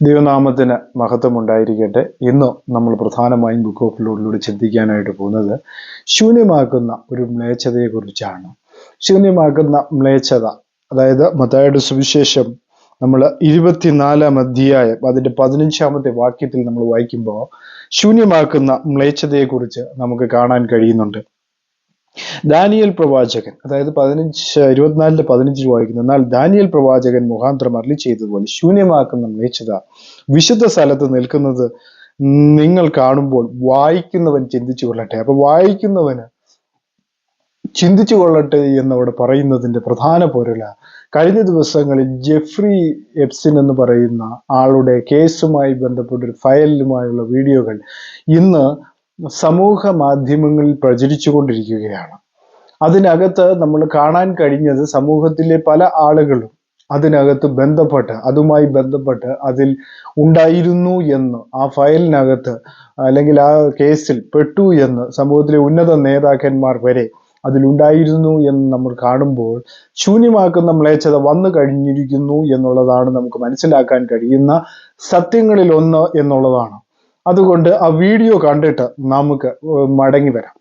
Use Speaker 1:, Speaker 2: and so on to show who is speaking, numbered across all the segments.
Speaker 1: ദൈവനാമത്തിന് മഹത്വം ഉണ്ടായിരിക്കട്ടെ ഇന്ന് നമ്മൾ പ്രധാനമായും ബുക്ക് ഓഫ് ലോഡിലൂടെ ചിന്തിക്കാനായിട്ട് പോകുന്നത് ശൂന്യമാക്കുന്ന ഒരു മ്ലേച്ഛതയെക്കുറിച്ചാണ്. ശൂന്യമാക്കുന്ന മ്ലേച്ഛത അതായത് മതയുടെ സുവിശേഷം നമ്മൾ ഇരുപത്തിനാലാം അധ്യായം അതിന്റെ പതിനഞ്ചാമത്തെ വാക്യത്തിൽ നമ്മൾ വായിക്കുമ്പോൾ ശൂന്യമാക്കുന്ന മ്ലേച്ഛതയെക്കുറിച്ച് നമുക്ക് കാണാൻ കഴിയുന്നുണ്ട്. ദാനിയൽ പ്രവാചകൻ അതായത് പതിനഞ്ച് ഇരുപത്തിനാലിന്റെ പതിനഞ്ചിൽ വായിക്കുന്നു. എന്നാൽ ദാനിയൽ പ്രവാചകൻ മുഖാന്തരം അരളി ചെയ്തതുപോലെ ശൂന്യമാക്കുന്ന മേച്ചത വിശുദ്ധ സ്ഥലത്ത് നിൽക്കുന്നത് നിങ്ങൾ കാണുമ്പോൾ വായിക്കുന്നവൻ ചിന്തിച്ചു കൊള്ളട്ടെ. അപ്പൊ വായിക്കുന്നവന് ചിന്തിച്ചു കൊള്ളട്ടെ എന്നവിടെ പറയുന്നതിന്റെ പ്രധാന പൊരുല കഴിഞ്ഞ ദിവസങ്ങളിൽ ജെഫ്രി എപ്സിൻ എന്ന് പറയുന്ന ആളുടെ കേസുമായി ബന്ധപ്പെട്ട ഒരു ഫയലുമായുള്ള വീഡിയോകൾ ഇന്ന് സമൂഹ മാധ്യമങ്ങളിൽ പ്രചരിച്ചുകൊണ്ടിരിക്കുകയാണ്. അതിനകത്ത് നമ്മൾ കാണാൻ കഴിഞ്ഞത് സമൂഹത്തിലെ പല ആളുകളും അതിനകത്ത് ബന്ധപ്പെട്ട് അതുമായി ബന്ധപ്പെട്ട് അതിൽ ഉണ്ടായിരുന്നു എന്ന് ആ ഫയലിനകത്ത് അല്ലെങ്കിൽ ആ കേസിൽ പെട്ടു എന്ന് സമൂഹത്തിലെ ഉന്നത നേതാക്കന്മാർ വരെ അതിലുണ്ടായിരുന്നു എന്ന് നമ്മൾ കാണുമ്പോൾ ശൂന്യമാക്കുന്ന മ്ലേച്ഛത വന്നു കഴിഞ്ഞിരിക്കുന്നു എന്നുള്ളതാണ് നമുക്ക് മനസ്സിലാക്കാൻ കഴിയുന്ന സത്യങ്ങളിൽ ഒന്ന് എന്നുള്ളതാണ്. അതുകൊണ്ട് ആ വീഡിയോ കണ്ടിട്ട് നമുക്ക് മടങ്ങി വരാം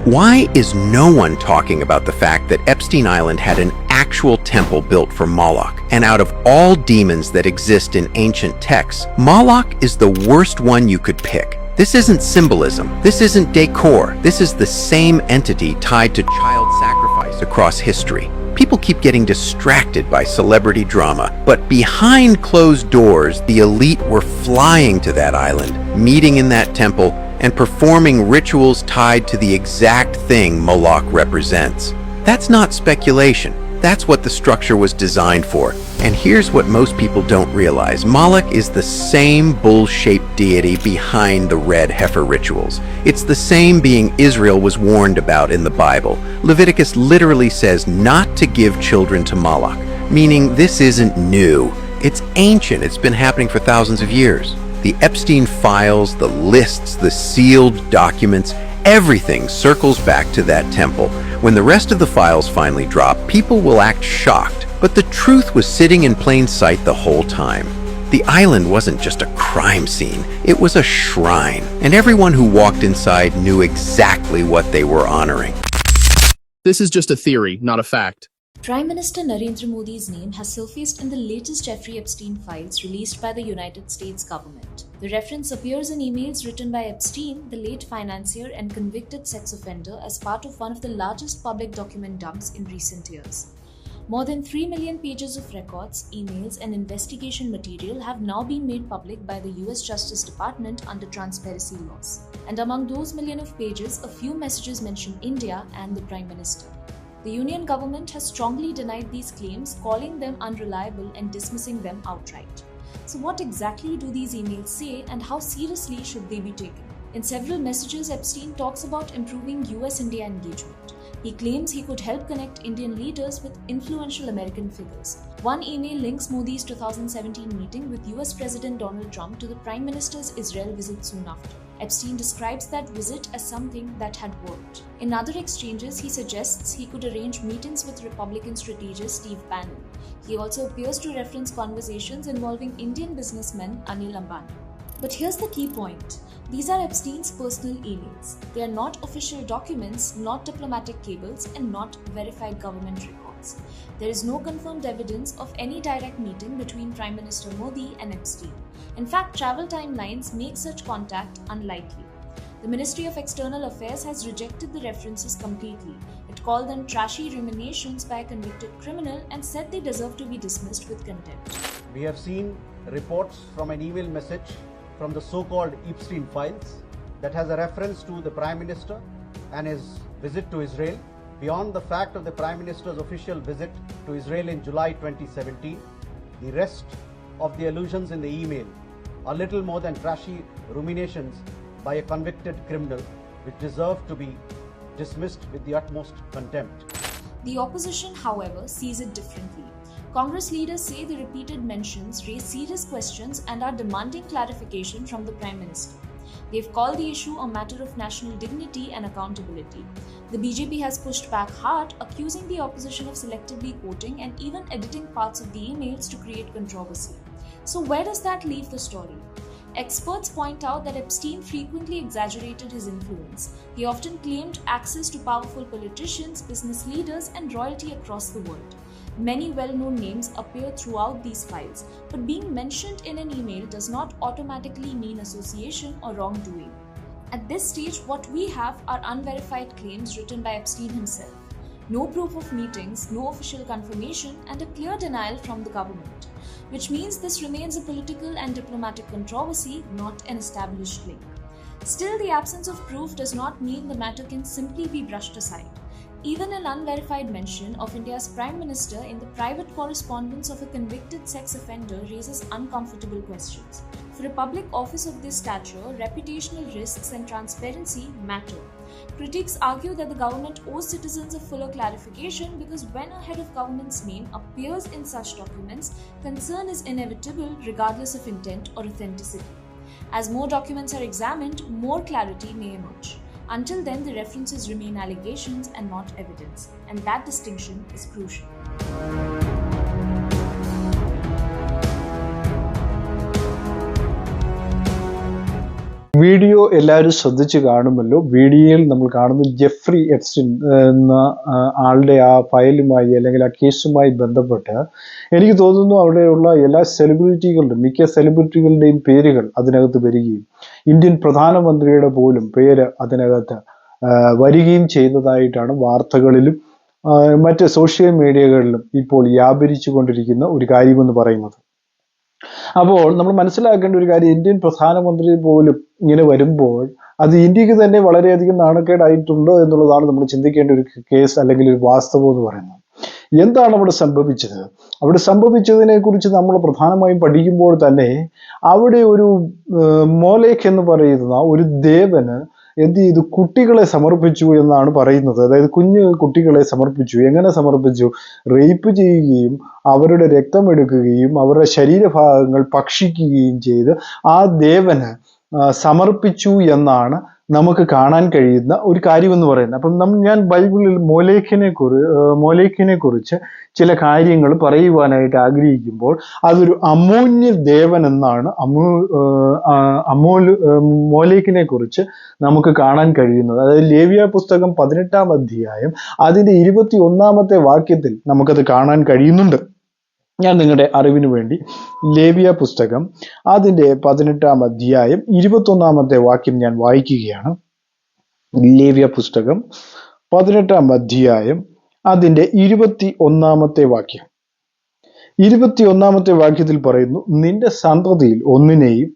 Speaker 2: Why is no one talking about the fact that Epstein Island had an actual temple built for Moloch? And out of all demons that exist in ancient texts, Moloch is the worst one you could pick. This isn't symbolism. This isn't decor. This is the same entity tied to child sacrifice across history. People keep getting distracted by celebrity drama, but behind closed doors, the elite were flying to that island, meeting in that temple, and performing rituals tied to the exact thing Moloch represents. That's not speculation. That's what the structure was designed for. And here's what most people don't realize Moloch is the same bull shaped deity behind the red heifer rituals. It's the same being Israel was warned about in the Bible. Leviticus literally says not to give children to Moloch, meaning this isn't new. It's ancient, it's been happening for thousands of years. The Epstein files, the lists, the sealed documents, everything circles back to that temple. When the rest of the files finally drop, people will act shocked, but the truth was sitting in plain sight the whole time. The island wasn't just a crime scene, it was a shrine, and everyone who walked inside knew exactly what they were honoring.
Speaker 3: This is just a theory, not a fact.
Speaker 4: Prime Minister Narendra Modi's name has surfaced in the latest Jeffrey Epstein files released by the United States government. The reference appears in emails written by Epstein, the late financier and convicted sex offender, as part of one of the largest public document dumps in recent years. More than 3 million pages of records, emails, and investigation material have now been made public by the US Justice Department under transparency laws. And among those million of pages, a few messages mention India and the Prime Minister. The Union government has strongly denied these claims, calling them unreliable and dismissing them outright. So, what exactly do these emails say, and how seriously should they be taken? In several messages, Epstein talks about improving US India engagement. He claims he could help connect Indian leaders with influential American figures. One email links Modi's 2017 meeting with US President Donald Trump to the Prime Minister's Israel visit soon after. Epstein describes that visit as something that had worked. In other exchanges, he suggests he could arrange meetings with Republican strategist Steve Bannon. He also appears to reference conversations involving Indian businessman Anil Ambani. But here's the key point these are Epstein's personal emails. They are not official documents, not diplomatic cables, and not verified government records. There is no confirmed evidence of any direct meeting between Prime Minister Modi and Epstein. In fact, travel timelines make such contact unlikely. The Ministry of External Affairs has rejected the references completely. It called them trashy ruminations by a convicted criminal and said they deserve to be dismissed with contempt.
Speaker 5: We have seen reports from an email message from the so called Epstein files that has a reference to the Prime Minister and his visit to Israel. Beyond the fact of the Prime Minister's official visit to Israel in July 2017, the rest of the allusions in the email are little more than trashy ruminations by a convicted criminal which deserve to be dismissed with the utmost contempt.
Speaker 4: The opposition, however, sees it differently. Congress leaders say the repeated mentions raise serious questions and are demanding clarification from the Prime Minister. They've called the issue a matter of national dignity and accountability. The BJP has pushed back hard, accusing the opposition of selectively quoting and even editing parts of the emails to create controversy. So, where does that leave the story? Experts point out that Epstein frequently exaggerated his influence. He often claimed access to powerful politicians, business leaders, and royalty across the world. Many well known names appear throughout these files, but being mentioned in an email does not automatically mean association or wrongdoing. At this stage, what we have are unverified claims written by Epstein himself. No proof of meetings, no official confirmation, and a clear denial from the government, which means this remains a political and diplomatic controversy, not an established link. Still, the absence of proof does not mean the matter can simply be brushed aside. Even an unverified mention of India's Prime Minister in the private correspondence of a convicted sex offender raises uncomfortable questions. For a public office of this stature, reputational risks and transparency matter. Critics argue that the government owes citizens a fuller clarification because when a head of government's name appears in such documents, concern is inevitable regardless of intent or authenticity. As more documents are examined, more clarity may emerge. Until then, the references remain allegations and not evidence, and that distinction is crucial.
Speaker 1: Video എല്ലാവരും ശ്രദ്ധിച്ച് കാണുമല്ലോ. വീഡിയോയിൽ നമ്മൾ കാണുന്നത് Jeffrey എപ്സിൻ എന്ന ആളുടെ ആ ഫയലുമായി അല്ലെങ്കിൽ ആ കേസുമായി ബന്ധപ്പെട്ട് എനിക്ക് തോന്നുന്നു അവിടെയുള്ള എല്ലാ സെലിബ്രിറ്റികളുടെയും മിക്ക സെലിബ്രിറ്റികളുടെയും പേരുകൾ അതിനകത്ത് വരികയും ഇന്ത്യൻ പ്രധാനമന്ത്രിയുടെ പോലും പേര് അതിനകത്ത് വരികയും ചെയ്തതായിട്ടാണ് വാർത്തകളിലും മറ്റ് സോഷ്യൽ മീഡിയകളിലും ഇപ്പോൾ വ്യാപരിച്ചു കൊണ്ടിരിക്കുന്ന ഒരു കാര്യമെന്ന് പറയുന്നത്. അപ്പോൾ നമ്മൾ മനസ്സിലാക്കേണ്ട ഒരു കാര്യം ഇന്ത്യൻ പ്രധാനമന്ത്രി പോലും ഇങ്ങനെ വരുമ്പോൾ അത് ഇന്ത്യയ്ക്ക് തന്നെ വളരെയധികം നാണക്കേടായിട്ടുണ്ടോ എന്നുള്ളതാണ് നമ്മൾ ചിന്തിക്കേണ്ട ഒരു കേസ് അല്ലെങ്കിൽ ഒരു വാസ്തവം എന്ന് പറയുന്നത്. എന്താണ് അവിടെ സംഭവിച്ചത്? അവിടെ സംഭവിച്ചതിനെ കുറിച്ച് നമ്മൾ പ്രധാനമായും പഠിക്കുമ്പോൾ തന്നെ അവിടെ ഒരു മോലേഖ് എന്ന് പറയുന്ന ഒരു ദേവന് എന്ത് ചെയ്തു? കുട്ടികളെ സമർപ്പിച്ചു എന്നാണ് പറയുന്നത്. അതായത് കുഞ്ഞു കുട്ടികളെ സമർപ്പിച്ചു. എങ്ങനെ സമർപ്പിച്ചു? റേപ്പ് ചെയ്യുകയും അവരുടെ രക്തമെടുക്കുകയും അവരുടെ ശരീരഭാഗങ്ങൾ ഭക്ഷിക്കുകയും ചെയ്ത് ആ ദേവന് സമർപ്പിച്ചു എന്നാണ് നമുക്ക് കാണാൻ കഴിയുന്ന ഒരു കാര്യമെന്ന് പറയുന്നത്. അപ്പം ഞാൻ ബൈബിളിൽ മോലേഖിനെ കുറി മോലേഖിനെ കുറിച്ച് ചില കാര്യങ്ങൾ പറയുവാനായിട്ട് ആഗ്രഹിക്കുമ്പോൾ അതൊരു അമൂല്യ ദേവൻ എന്നാണ് അമൂ അമോ മോലേഖിനെ കുറിച്ച് നമുക്ക് കാണാൻ കഴിയുന്നത്. അതായത് ലേവ്യ പുസ്തകം പതിനെട്ടാം അധ്യായം അതിന്റെ ഇരുപത്തി ഒന്നാമത്തെ വാക്യത്തിൽ നമുക്കത് കാണാൻ കഴിയുന്നുണ്ട്. ഞാൻ നിങ്ങളുടെ അറിവിന് വേണ്ടി ലേവിയ പുസ്തകം അതിന്റെ പതിനെട്ടാം അധ്യായം ഇരുപത്തൊന്നാമത്തെ വാക്യം ഞാൻ വായിക്കുകയാണ്. ലേവിയ പുസ്തകം പതിനെട്ടാം അധ്യായം അതിന്റെ ഇരുപത്തി ഒന്നാമത്തെ വാക്യം. ഇരുപത്തി ഒന്നാമത്തെ വാക്യത്തിൽ പറയുന്നു നിന്റെ സന്തതിയിൽ ഒന്നിനെയും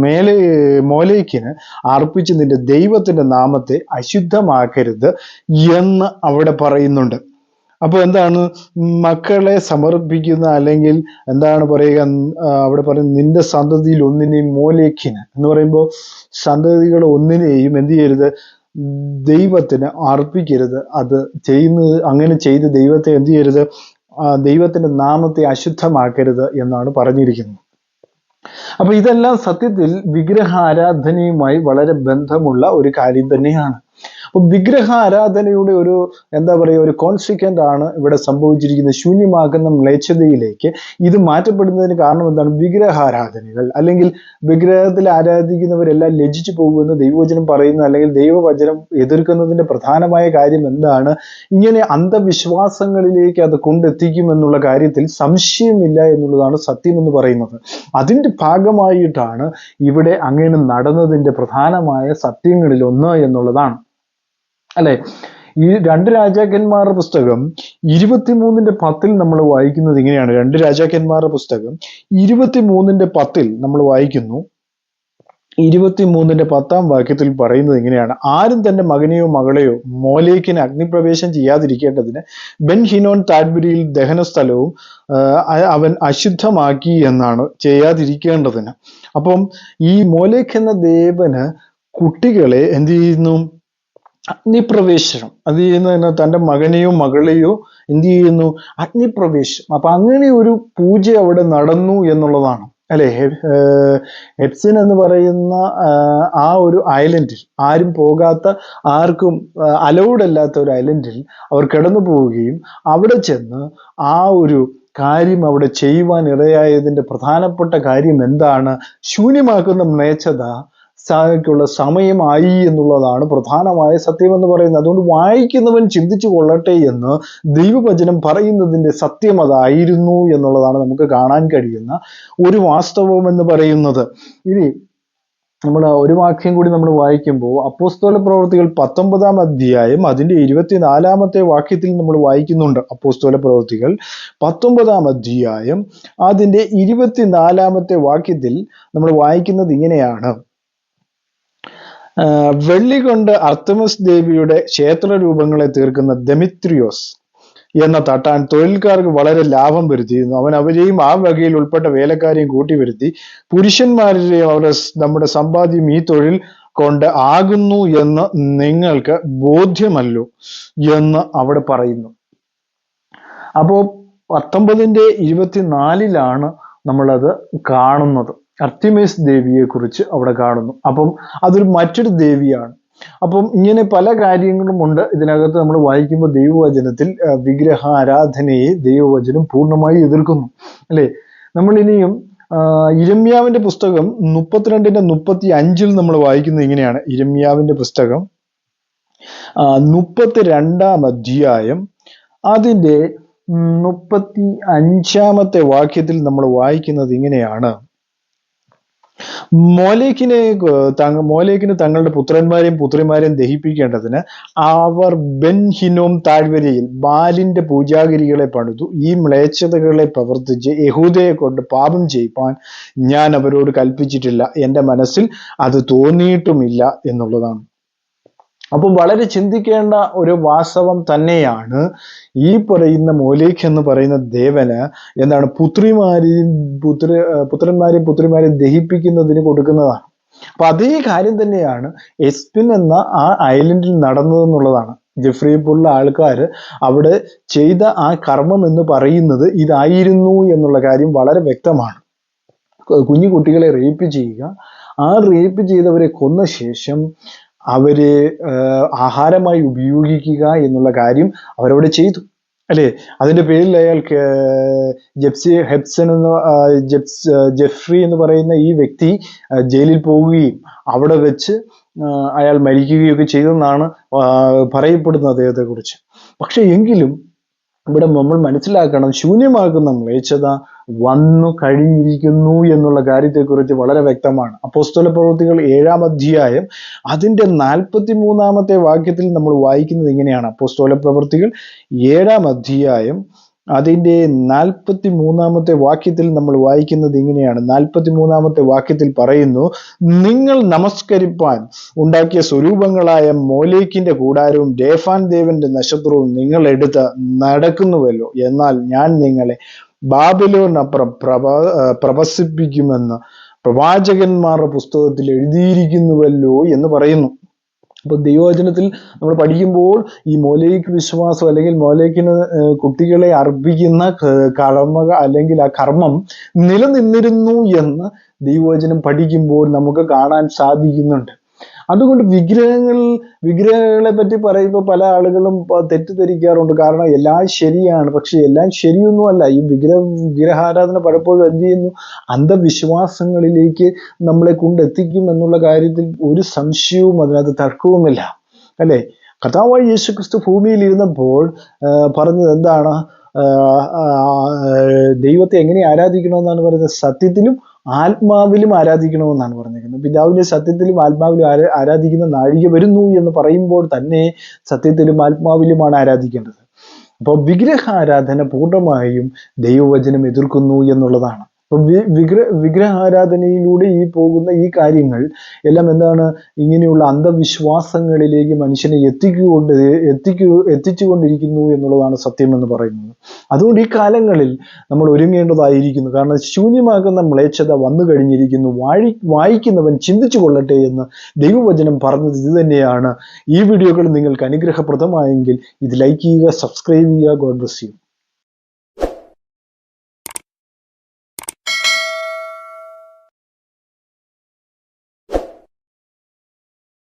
Speaker 1: മേലെ മോലേക്കിന് അർപ്പിച്ച് നിന്റെ ദൈവത്തിന്റെ നാമത്തെ അശുദ്ധമാക്കരുത് എന്ന് അവിടെ പറയുന്നുണ്ട്. അപ്പൊ എന്താണ്? മക്കളെ സമർപ്പിക്കുന്ന അല്ലെങ്കിൽ എന്താണ് പറയുക അവിടെ പറയുന്നത് നിന്റെ സന്തതിയിൽ ഒന്നിനെയും മോലേഖിന് എന്ന് പറയുമ്പോൾ സന്തതികൾ ഒന്നിനെയും എന്ത് ചെയ്യരുത്? ദൈവത്തിന് അർപ്പിക്കരുത്. അത് ചെയ്യുന്നത് അങ്ങനെ ചെയ്ത് ദൈവത്തെ എന്ത് ചെയ്യരുത്? ദൈവത്തിന്റെ നാമത്തെ അശുദ്ധമാക്കരുത് എന്നാണ് പറഞ്ഞിരിക്കുന്നത്. അപ്പൊ ഇതെല്ലാം സത്യത്തിൽ വിഗ്രഹാരാധനയുമായി വളരെ ബന്ധമുള്ള ഒരു കാര്യം തന്നെയാണ്. അപ്പൊ വിഗ്രഹാരാധനയുടെ ഒരു എന്താ പറയുക ഒരു കോൺസിക്വന്റ് ആണ് ഇവിടെ സംഭവിച്ചിരിക്കുന്ന ശൂന്യമാകുന്ന മ്ലേച്ഛതയിലേക്ക് ഇത് മാറ്റപ്പെടുന്നതിന് കാരണം എന്താണ്? വിഗ്രഹാരാധനകൾ. അല്ലെങ്കിൽ വിഗ്രഹത്തിൽ ആരാധിക്കുന്നവരെല്ലാം ലജിച്ചു പോകുമെന്ന് ദൈവവചനം പറയുന്ന. അല്ലെങ്കിൽ ദൈവവചനം എതിർക്കുന്നതിന്റെ പ്രധാനമായ കാര്യം എന്താണ്? ഇങ്ങനെ അന്ധവിശ്വാസങ്ങളിലേക്ക് അത് കൊണ്ടെത്തിക്കുമെന്നുള്ള കാര്യത്തിൽ സംശയമില്ല എന്നുള്ളതാണ് സത്യം എന്ന് പറയുന്നത്. അതിന്റെ ഭാഗമായിട്ടാണ് ഇവിടെ അങ്ങനെ നടന്നതിന്റെ പ്രധാനമായ സത്യങ്ങളിലൊന്ന് എന്നുള്ളതാണ്. അല്ലെ? ഈ രണ്ട് രാജാക്കന്മാരുടെ പുസ്തകം ഇരുപത്തിമൂന്നിന്റെ പത്തിൽ നമ്മൾ വായിക്കുന്നത് ഇങ്ങനെയാണ്. രണ്ട് രാജാക്കന്മാരുടെ പുസ്തകം ഇരുപത്തിമൂന്നിന്റെ പത്തിൽ നമ്മൾ വായിക്കുന്നു. ഇരുപത്തിമൂന്നിന്റെ പത്താം വാക്യത്തിൽ പറയുന്നത് ഇങ്ങനെയാണ്. ആരും തന്റെ മകനെയോ മകളെയോ മോലേക്കിന് അഗ്നിപ്രവേശം ചെയ്യാതിരിക്കേണ്ടതിന് ബെൻ ഹിനോൻ താഡ്ബുരിയിൽ ദഹനസ്ഥലവും അവൻ അശുദ്ധമാക്കി എന്നാണ് ചെയ്യാതിരിക്കേണ്ടതിന്. അപ്പം ഈ മോലേക്ക് എന്ന ദേവന് കുട്ടികളെ എന്ത് ചെയ്യുന്നു? അഗ്നിപ്രവേശനം. അത് ചെയ്യുന്ന തന്റെ മകനെയോ മകളെയോ എന്ത് ചെയ്യുന്നു? അഗ്നിപ്രവേശം അപ്പൊ അങ്ങനെ ഒരു പൂജ അവിടെ നടന്നു എന്നുള്ളതാണ്. അല്ലെ? ഹെപ്സിൻ എന്ന് പറയുന്ന ആ, ആ ഒരു ഐലൻഡിൽ ആരും പോകാത്ത ആർക്കും അലൗഡ് അല്ലാത്ത ഒരു ഐലൻഡിൽ അവർ കിടന്നു പോവുകയും അവിടെ ചെന്ന് ആ ഒരു കാര്യം അവിടെ ചെയ്യുവാൻ ഇടയായതിന്റെ പ്രധാനപ്പെട്ട കാര്യം എന്താണ്? ശൂന്യമാക്കുന്ന മ്ലേച്ഛത ക്കുള്ള സമയമായി എന്നുള്ളതാണ് പ്രധാനമായ സത്യം എന്ന് പറയുന്നത്. അതുകൊണ്ട് വായിക്കുന്നവൻ ചിന്തിച്ചു കൊള്ളട്ടെ എന്ന് ദൈവവചനം പറയുന്നതിന്റെ സത്യം അതായിരുന്നു എന്നുള്ളതാണ് നമുക്ക് കാണാൻ കഴിയുന്ന ഒരു വാസ്തവം എന്ന് പറയുന്നത്. ഇനി നമ്മൾ ഒരു വാക്യം കൂടി നമ്മൾ വായിക്കുമ്പോൾ അപ്പോസ്തോല പ്രവർത്തികൾ പത്തൊമ്പതാം അധ്യായം അതിന്റെ ഇരുപത്തിനാലാമത്തെ വാക്യത്തിൽ നമ്മൾ വായിക്കുന്നുണ്ട്. അപ്പോസ്തോല പ്രവർത്തികൾ പത്തൊമ്പതാം അധ്യായം അതിന്റെ ഇരുപത്തിനാലാമത്തെ വാക്യത്തിൽ നമ്മൾ വായിക്കുന്നത് ഇങ്ങനെയാണ്. വെള്ളി കൊണ്ട് അർത്തമസ് ദേവിയുടെ ക്ഷേത്ര രൂപങ്ങളെ തീർക്കുന്ന ദമിത്രിയോസ് എന്ന തട്ടാൻ തൊഴിൽക്കാർക്ക് വളരെ ലാഭം വരുത്തിയിരുന്നു. അവൻ അവരെയും ആ വകയിൽ ഉൾപ്പെട്ട വേലക്കാരെയും കൂട്ടി വരുത്തി. പുരുഷന്മാരുടെയും അവരുടെ നമ്മുടെ സമ്പാദ്യം ഈ തൊഴിൽ കൊണ്ട് ആകുന്നു എന്ന് നിങ്ങൾക്ക് ബോധ്യമല്ലോ എന്ന് അവിടെ പറയുന്നു. അപ്പോ പത്തൊമ്പതിന്റെ ഇരുപത്തിനാലിലാണ് നമ്മളത് കാണുന്നത്. അർത്തിമേസ് ദേവിയെ കുറിച്ച് അവിടെ കാണുന്നു. അപ്പം അതൊരു മറ്റൊരു ദേവിയാണ്. അപ്പം ഇങ്ങനെ പല കാര്യങ്ങളും ഉണ്ട്. ഇതിനകത്ത് നമ്മൾ വായിക്കുമ്പോൾ ദൈവവചനത്തിൽ വിഗ്രഹ വിഗ്രഹാരാധനയെ ദൈവവചനം പൂർണമായി എതിർക്കുന്നു. അല്ലേ? നമ്മൾ ഇനിയും ഇരമ്യാവിന്റെ പുസ്തകം മുപ്പത്തിരണ്ടിന്റെ മുപ്പത്തി അഞ്ചിൽ നമ്മൾ വായിക്കുന്നത് ഇങ്ങനെയാണ്. ഇരമ്യാവിന്റെ പുസ്തകം മുപ്പത്തി മുപ്പത്തിരണ്ടാം അധ്യായം അതിന്റെ മുപ്പത്തി അഞ്ചാമത്തെ വാക്യത്തിൽ നമ്മൾ വായിക്കുന്നത് ഇങ്ങനെയാണ്. മോലേക്കിനെ മോലേക്കിന് തങ്ങളുടെ പുത്രന്മാരെയും പുത്രിമാരെയും ദഹിപ്പിക്കേണ്ടതിന് അവർ ബെൻഹിനോം താഴ്വരയിൽ ബാലിന്റെ പൂജാഗിരികളെ പണിതു. ഈ മ്ലേച്ഛതകളെ പ്രവർത്തിച്ച് യഹൂദയെ കൊണ്ട് പാപം ചെയ്യിപ്പാൻ ഞാൻ അവരോട് കൽപ്പിച്ചിട്ടില്ല. എന്റെ മനസ്സിൽ അത് തോന്നിയിട്ടുമില്ല എന്നുള്ളതാണ്. അപ്പം വളരെ ചിന്തിക്കേണ്ട ഒരു വാസ്തവം തന്നെയാണ് ഈ പറയുന്ന മോലേക്ക് എന്ന് പറയുന്ന ദേവന് എന്താണ് പുത്രിമാരെയും പുത്ര പുത്രന്മാരെയും പുത്രിമാരെയും ദഹിപ്പിക്കുന്നതിന് കൊടുക്കുന്നതാണ്. അപ്പൊ അതേ കാര്യം തന്നെയാണ് എസ്പിൻ എന്ന ആ ഐലൻഡിൽ നടന്നതെന്നുള്ളതാണ്. ജെഫ്രി പോലുള്ള ആൾക്കാർ അവിടെ ചെയ്ത ആ കർമ്മം എന്ന് പറയുന്നത് ഇതായിരുന്നു എന്നുള്ള കാര്യം വളരെ വ്യക്തമാണ്. കുഞ്ഞു കുട്ടികളെ റേപ്പ് ചെയ്യുക. ആ റേപ്പ് ചെയ്തവരെ കൊന്ന ശേഷം അവരെ ആഹാരമായി ഉപയോഗിക്കുക എന്നുള്ള കാര്യം അവരവിടെ ചെയ്തു. അല്ലേ? അതിന്റെ പേരിൽ അയാൾ ജെപ്സി ഹെപ്സൺ എന്ന് ജെപ്സ് ജെഫ്രി എന്ന് പറയുന്ന ഈ വ്യക്തി ജയിലിൽ പോവുകയും അവിടെ വെച്ച് അയാൾ മരിക്കുകയൊക്കെ ചെയ്തെന്നാണ് പറയപ്പെടുന്നത് അദ്ദേഹത്തെ കുറിച്ച് പക്ഷെ എങ്കിലും ഇവിടെ നമ്മൾ മനസ്സിലാക്കണം ശൂന്യമാക്കുന്ന മ്ലേച്ഛത വന്നു കഴിഞ്ഞിരിക്കുന്നു എന്നുള്ള കാര്യത്തെക്കുറിച്ച് വളരെ വ്യക്തമാണ്. അപ്പോസ്തല പ്രവൃത്തികൾ ഏഴാം അധ്യായം അതിന്റെ നാൽപ്പത്തി മൂന്നാമത്തെ വാക്യത്തിൽ നമ്മൾ വായിക്കുന്നത് ഇങ്ങനെയാണ്. അപ്പോസ്തല പ്രവൃത്തികൾ ഏഴാം അധ്യായം അതിന്റെ നാൽപ്പത്തി മൂന്നാമത്തെ വാക്യത്തിൽ നമ്മൾ വായിക്കുന്നത് ഇങ്ങനെയാണ്. നാൽപ്പത്തി മൂന്നാമത്തെ വാക്യത്തിൽ പറയുന്നു നിങ്ങൾ നമസ്കരിപ്പാൻ ഉണ്ടാക്കിയ സ്വരൂപങ്ങളായ മോലേക്കിന്റെ കൂടാരവും രേഫാൻ ദേവന്റെ നക്ഷത്രവും നിങ്ങൾ എടുത്ത് നടക്കുന്നുവല്ലോ. എന്നാൽ ഞാൻ നിങ്ങളെ ബാബിലോനപ്പുറം പ്രഭ പ്രവസിപ്പിക്കുമെന്ന് പ്രവാചകന്മാരുടെ പുസ്തകത്തിൽ എഴുതിയിരിക്കുന്നുവല്ലോ എന്ന് പറയുന്നു. അപ്പൊ ദൈവവചനത്തിൽ നമ്മൾ പഠിക്കുമ്പോൾ ഈ മോലേക്ക് വിശ്വാസം അല്ലെങ്കിൽ മോലേക്കിന് കുട്ടികളെ അർപ്പിക്കുന്ന കർമ്മ അല്ലെങ്കിൽ ആ കർമ്മം നിലനിന്നിരുന്നു എന്ന് ദൈവവചനം പഠിക്കുമ്പോൾ നമുക്ക് കാണാൻ സാധിക്കുന്നുണ്ട്. അതുകൊണ്ട് വിഗ്രഹങ്ങൾ വിഗ്രഹങ്ങളെ പറ്റി പറയുമ്പോൾ പല ആളുകളും തെറ്റിദ്ധരിക്കാറുണ്ട്. കാരണം എല്ലാം ശരിയാണ്. പക്ഷെ എല്ലാം ശരിയൊന്നുമല്ല. ഈ വിഗ്രഹ വിഗ്രഹാരാധന പലപ്പോഴും എന്ത് ചെയ്യുന്നു? അന്ധവിശ്വാസങ്ങളിലേക്ക് നമ്മളെ കൊണ്ടെത്തിക്കും എന്നുള്ള കാര്യത്തിൽ ഒരു സംശയവും അതിനകത്ത് തർക്കവുമില്ല. അല്ലേ? കർത്താവായ യേശു ക്രിസ്തു ഭൂമിയിൽ ഇരുന്നപ്പോൾ ആ, പറഞ്ഞത് എന്താണ് ദൈവത്തെ എങ്ങനെ ആരാധിക്കണമെന്നാണ് പറയുന്നത് സത്യത്തിലും ആത്മാവിലും ആരാധിക്കണമെന്നാണ് പറഞ്ഞിരിക്കുന്നത്. പിതാവിന്റെ സത്യത്തിലും ആത്മാവിലും ആരാ ആരാധിക്കുന്ന നാഴിക വരുന്നു എന്ന് പറയുമ്പോൾ തന്നെ സത്യത്തിലും ആത്മാവിലുമാണ് ആരാധിക്കേണ്ടത്. അപ്പോൾ വിഗ്രഹാരാധന പൂർണമായും ദൈവവചനം എതിർക്കുന്നു എന്നുള്ളതാണ്. അപ്പൊ വി- വിഗ്രഹ വിഗ്രഹാരാധനയിലൂടെ ഈ പോകുന്ന ഈ കാര്യങ്ങൾ എല്ലാം എന്താണ് ഇങ്ങനെയുള്ള അന്ധവിശ്വാസങ്ങളിലേക്ക് മനുഷ്യനെ എത്തിക്കൊണ്ട് എത്തിക്കു എത്തിച്ചുകൊണ്ടിരിക്കുന്നു എന്നുള്ളതാണ് സത്യം എന്ന് പറയുന്നത്. അതുകൊണ്ട് ഈ കാലങ്ങളിൽ നമ്മൾ ഒരുങ്ങേണ്ടതായിരിക്കുന്നു. കാരണം ശൂന്യമാകുന്ന മ്ലേച്ഛത വന്നു കഴിഞ്ഞിരിക്കുന്നു. വാഴി വായിക്കുന്നവൻ ചിന്തിച്ചു കൊള്ളട്ടെ എന്ന് ദൈവവചനം പറഞ്ഞത് ഇത് തന്നെയാണ്. ഈ വീഡിയോകൾ നിങ്ങൾക്ക് അനുഗ്രഹപ്രദമായെങ്കിൽ ഇത് ലൈക്ക് ചെയ്യുക സബ്സ്ക്രൈബ് ചെയ്യുക. God bless you